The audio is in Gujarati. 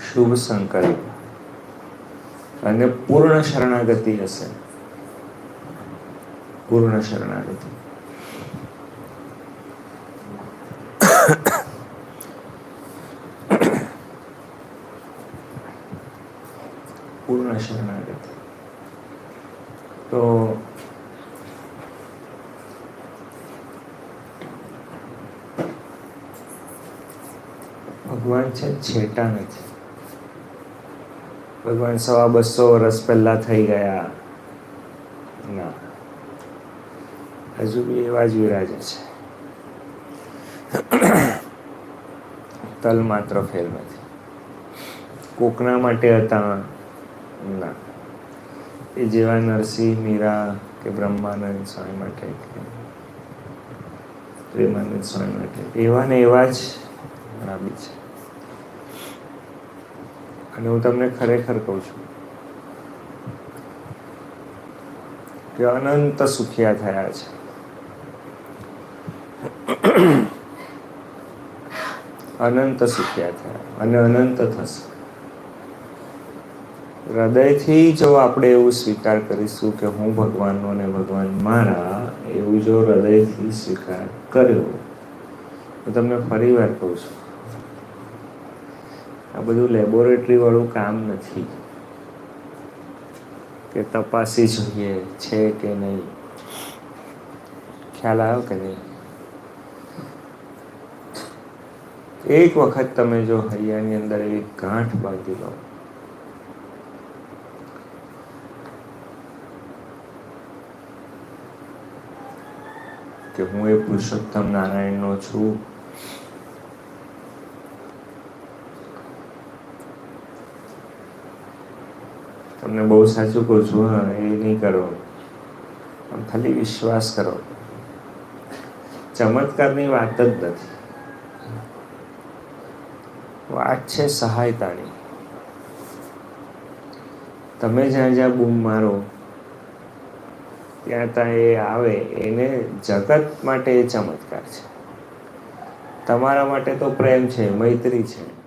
શુભ સંકલ્પ. અને પૂર્ણ શરણાગતિ હશે. પૂર્ણ શરણાગતિ. પૂર્ણ શરણાગતિ. તો ભગવાન છે, છેટા નથી. ભગવાન સવા બસો વર્ષ પહેલાં થઈ ગયા. ના. હજુ બી એવા જ વિરાજે છે. તલ માત્ર ફેર નથી. કોકના માટે હતા? ના. એ જેવા નરસિંહ, મીરા કે બ્રહ્માનંદ સ્વામી માટે કે પ્રેમાનંદ સ્વામી માટે. એવા ને એવા જ રાબી છે. અને હું તમને ખરેખર કહું છું કે અનંત સુખિયા થયા છે. અનંત સુખ્યા થયા અને અનંત થશે. હૃદયથી જો આપણે એવું સ્વીકાર કરીશું કે હું ભગવાનનો ને ભગવાન મારા, એવું જો હૃદયથી સ્વીકાર કર્યો, તો તમને ફરી વાર કહું છું. આ બધું લેબોરેટરી વાળું કામ નથી. કે તપાસી જોઈએ છે કે નહીં. ખ્યાલ આવ્યો કે નહીં? એક વખત તમે જો હૈયાની અંદર એવી ગાંઠ બાંધી લો. કે હું એ પુરુષોત્તમ નારાયણનો છું. તમને બહુ સાચું કહું છું એ નહીં કરો. પણ ખાલી વિશ્વાસ કરો. ચમત્કારની વાત જ નથી. વાત છે સહાયતાની. તમે જ્યાં જ્યાં બૂમ મારો, ત્યાં ત્યાં એ આવે, એને જગત માટે એ ચમત્કાર છે. તમારા માટે તો પ્રેમ છે, મૈત્રી છે.